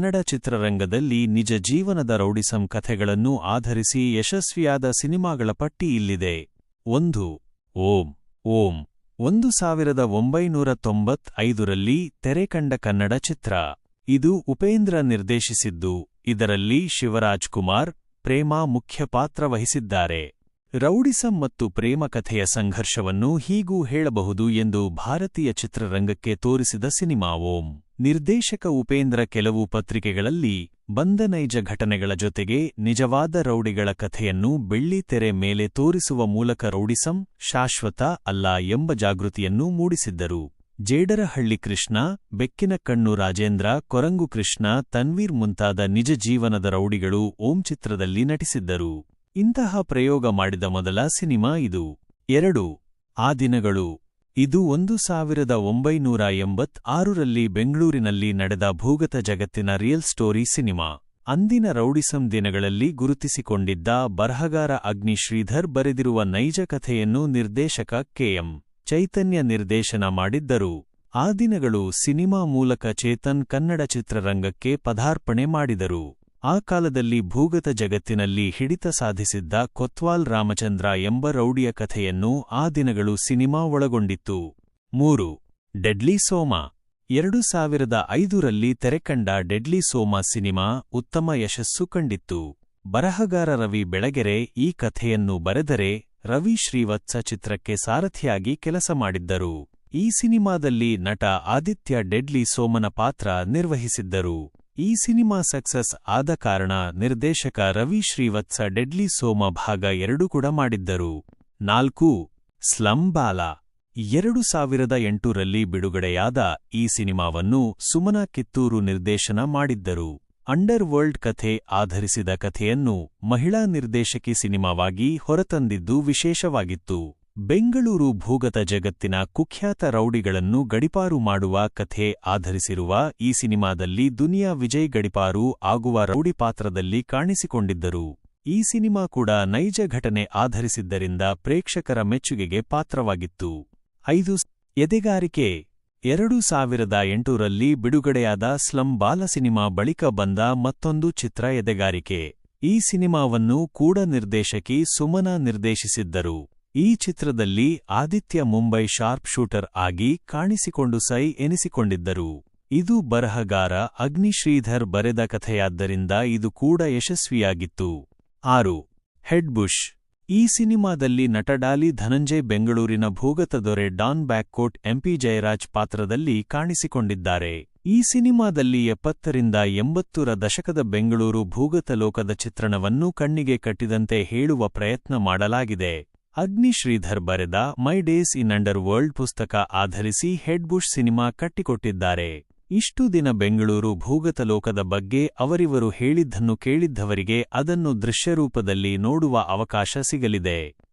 ಕನ್ನಡ ಚಿತ್ರರಂಗದಲ್ಲಿ ನಿಜ ಜೀವನದ ರೌಡಿಸಂ ಕಥೆಗಳನ್ನು ಆಧರಿಸಿ ಯಶಸ್ವಿಯಾದ ಸಿನಿಮಾಗಳ ಪಟ್ಟಿ ಇಲ್ಲಿದೆ. ಒಂದು, ಓಂ ಓಂ, ಒಂದು ಸಾವಿರದ ಒಂಬೈನೂರ ತೊಂಬತ್ತೈದರಲ್ಲಿ ತೆರೆಕಂಡ ಕನ್ನಡ ಚಿತ್ರ. ಇದು ಉಪೇಂದ್ರ ನಿರ್ದೇಶಿಸಿದ್ದು, ಇದರಲ್ಲಿ ಶಿವರಾಜ್ ಕುಮಾರ್ ಪ್ರೇಮ ಮುಖ್ಯ ಪಾತ್ರ ವಹಿಸಿದ್ದಾರೆ. ರೌಡಿಸಂ ಮತ್ತು ಪ್ರೇಮ ಕಥೆಯ ಸಂಘರ್ಷವನ್ನು ಹೀಗೂ ಹೇಳಬಹುದು ಎಂದು ಭಾರತೀಯ ಚಿತ್ರರಂಗಕ್ಕೆ ತೋರಿಸಿದ ಸಿನಿಮಾ ಓಂ. ನಿರ್ದೇಶಕ ಉಪೇಂದ್ರ ಕೆಲವು ಪತ್ರಿಕೆಗಳಲ್ಲಿ ಬಂದ ನೈಜ ಘಟನೆಗಳ ಜೊತೆಗೆ ನಿಜವಾದ ರೌಡಿಗಳ ಕಥೆಯನ್ನು ಬೆಳ್ಳಿತೆರೆ ಮೇಲೆ ತೋರಿಸುವ ಮೂಲಕ ರೌಡಿಸಂ, ಶಾಶ್ವತ ಅಲ್ಲ ಎಂಬ ಜಾಗೃತಿಯನ್ನು ಮೂಡಿಸಿದ್ದರು. ಜೇಡರಹಳ್ಳಿ ಕೃಷ್ಣ ಬೆಕ್ಕಿನ ಕಣ್ಣು ರಾಜೇಂದ್ರ, ಕೊರಂಗು ಕೃಷ್ಣ, ತನ್ವೀರ್ ಮುಂತಾದ ನಿಜ ಜೀವನದ ರೌಡಿಗಳು ಓಂ ಚಿತ್ರದಲ್ಲಿ ನಟಿಸಿದ್ದರು. ಇಂತಹ ಪ್ರಯೋಗ ಮಾಡಿದ ಮೊದಲ ಸಿನಿಮಾ ಇದು. ಎರಡು. ಆ ದಿನಗಳು. ಇದು ಒಂದು ಸಾವಿರದ ಒಂಬೈನೂರ ಎಂಬತ್ತಾರರಲ್ಲಿ ಬೆಂಗಳೂರಿನಲ್ಲಿ ನಡೆದ ಭೂಗತ ಜಗತ್ತಿನ ರಿಯಲ್ ಸ್ಟೋರಿ ಸಿನಿಮಾ. ಅಂದಿನ ರೌಡಿಸಂ ದಿನಗಳಲ್ಲಿ ಗುರುತಿಸಿಕೊಂಡಿದ್ದ ಬರಹಗಾರ ಅಗ್ನಿ ಶ್ರೀಧರ್ ಬರೆದಿರುವ ನೈಜ ಕಥೆಯನ್ನು ನಿರ್ದೇಶಕ ಕೆಎಂ ಚೈತನ್ಯ ನಿರ್ದೇಶನ ಮಾಡಿದ್ದರು. ಆ ದಿನಗಳು ಸಿನಿಮಾ ಮೂಲಕ ಚೇತನ್ ಕನ್ನಡ ಚಿತ್ರರಂಗಕ್ಕೆ ಪದಾರ್ಪಣೆ ಮಾಡಿದರು. ಆ ಕಾಲದಲ್ಲಿ ಭೂಗತ ಜಗತ್ತಿನಲ್ಲಿ ಹಿಡಿತ ಸಾಧಿಸಿದ್ದ ಕೊತ್ವಾಲ್ ರಾಮಚಂದ್ರ ಎಂಬ ರೌಡಿಯ ಕಥೆಯನ್ನು ಆ ದಿನಗಳು ಸಿನಿಮಾ ಒಳಗೊಂಡಿತ್ತು. ಮೂರು, ಡೆಡ್ಲಿ ಸೋಮಾ. ಎರಡು ಸಾವಿರದ ಐದರಲ್ಲಿ ತೆರೆಕಂಡ ಡೆಡ್ಲಿ ಸೋಮ ಸಿನಿಮಾ ಉತ್ತಮ ಯಶಸ್ಸು ಕಂಡಿತ್ತು. ಬರಹಗಾರ ರವಿ ಬೆಳಗೆರೆ ಈ ಕಥೆಯನ್ನು ಬರೆದರೆ ರವಿ ಶ್ರೀವತ್ಸ ಚಿತ್ರಕ್ಕೆ ಸಾರಥಿಯಾಗಿ ಕೆಲಸ ಮಾಡಿದ್ದರು. ಈ ಸಿನಿಮಾದಲ್ಲಿ ನಟ ಆದಿತ್ಯ ಡೆಡ್ಲಿ ಸೋಮನ ಪಾತ್ರ ನಿರ್ವಹಿಸಿದ್ದರು. ಈ ಸಿನಿಮಾ ಸಕ್ಸಸ್ ಆದ ಕಾರಣ ನಿರ್ದೇಶಕ ರವಿ ಶ್ರೀವತ್ಸ ಡೆಡ್ಲಿ ಸೋಮ ಭಾಗ ಎರಡು ಕೂಡ ಮಾಡಿದ್ದರು. ನಾಲ್ಕು, ಸ್ಲಂ ಬಾಲ. ಎರಡು ಸಾವಿರದ ಎಂಟರಲ್ಲಿ ಬಿಡುಗಡೆಯಾದ ಈ ಸಿನಿಮಾವನ್ನು ಸುಮನ ಕಿತ್ತೂರು ನಿರ್ದೇಶನ ಮಾಡಿದ್ದರು. ಅಂಡರ್ ವರ್ಲ್ಡ್ ಕಥೆ ಆಧರಿಸಿದ ಕಥೆಯನ್ನು ಮಹಿಳಾ ನಿರ್ದೇಶಕಿ ಸಿನಿಮಾವಾಗಿ ಹೊರತಂದಿದ್ದು ವಿಶೇಷವಾಗಿತ್ತು. ಬೆಂಗಳೂರು ಭೂಗತ ಜಗತ್ತಿನ ಕುಖ್ಯಾತ ರೌಡಿಗಳನ್ನು ಗಡಿಪಾರು ಮಾಡುವ ಕಥೆ ಆಧರಿಸಿರುವ ಈ ಸಿನಿಮಾದಲ್ಲಿ ದುನಿಯಾ ವಿಜಯ್ ಗಡಿಪಾರು ಆಗುವ ರೌಡಿ ಪಾತ್ರದಲ್ಲಿ ಕಾಣಿಸಿಕೊಂಡಿದ್ದರು. ಈ ಸಿನಿಮಾ ಕೂಡ ನೈಜ ಘಟನೆ ಆಧರಿಸಿದ್ದರಿಂದ ಪ್ರೇಕ್ಷಕರ ಮೆಚ್ಚುಗೆಗೆ ಪಾತ್ರವಾಗಿತ್ತು. ಐದು ಎದೆಗಾರಿಕೆ. ಎರಡು ಸಾವಿರದ ಎಂಟರಲ್ಲಿ ಬಿಡುಗಡೆಯಾದ ಸ್ಲಂ ಬಾಲ ಸಿನಿಮಾ ಬಳಿಕ ಬಂದ ಮತ್ತೊಂದು ಚಿತ್ರ ಎದೆಗಾರಿಕೆ. ಈ ಸಿನಿಮಾವನ್ನು ಕೂಡ ನಿರ್ದೇಶಕಿ ಸುಮನಾ ನಿರ್ದೇಶಿಸಿದ್ದರು. ಈ ಚಿತ್ರದಲ್ಲಿ ಆದಿತ್ಯ ಮುಂಬೈ ಶಾರ್ಪ್ ಶೂಟರ್ ಆಗಿ ಕಾಣಿಸಿಕೊಂಡು ಸೈ ಎನಿಸಿಕೊಂಡಿದ್ದರು. ಇದು ಬರಹಗಾರ ಅಗ್ನಿಶ್ರೀಧರ್ ಬರೆದ ಕಥೆಯಾದ್ದರಿಂದ ಇದು ಕೂಡ ಯಶಸ್ವಿಯಾಗಿತ್ತು. ಆರು. ಹೆಡ್ ಬುಷ್ ಈ ಸಿನಿಮಾದಲ್ಲಿ ನಟಡಾಲಿ ಧನಂಜಯ್ ಬೆಂಗಳೂರಿನ ಭೂಗತ ದೊರೆ ಡಾನ್ ಬ್ಯಾಕ್ಕೋಟ್ ಎಂಪಿ ಜಯರಾಜ್ ಪಾತ್ರದಲ್ಲಿ ಕಾಣಿಸಿಕೊಂಡಿದ್ದಾರೆ. ಈ ಸಿನಿಮಾದಲ್ಲಿ ಎಪ್ಪತ್ತರಿಂದ ಎಂಬತ್ತರ ದಶಕದ ಬೆಂಗಳೂರು ಭೂಗತ ಲೋಕದ ಚಿತ್ರಣವನ್ನು ಕಣ್ಣಿಗೆ ಕಟ್ಟಿದಂತೆ ಹೇಳುವ ಪ್ರಯತ್ನ ಮಾಡಲಾಗಿದೆ. ಅಗ್ನಿ ಶ್ರೀಧರ್ ಬರೆದ my days in underworld ಪುಸ್ತಕ ಆಧರಿಸಿ ಹೆಡ್ ಬುಷ್ ಸಿನಿಮಾ ಕಟ್ಟಿಕೊಟ್ಟಿದ್ದಾರೆ. ಇಷ್ಟು ದಿನ ಬೆಂಗಳೂರು ಭೂಗತ ಲೋಕದ ಬಗ್ಗೆ ಅವರಿವರು ಹೇಳಿದ್ದನ್ನು ಕೇಳಿದ್ದವರಿಗೆ ಅದನ್ನು ದೃಶ್ಯರೂಪದಲ್ಲಿ ನೋಡುವ ಅವಕಾಶ ಸಿಗಲಿದೆ.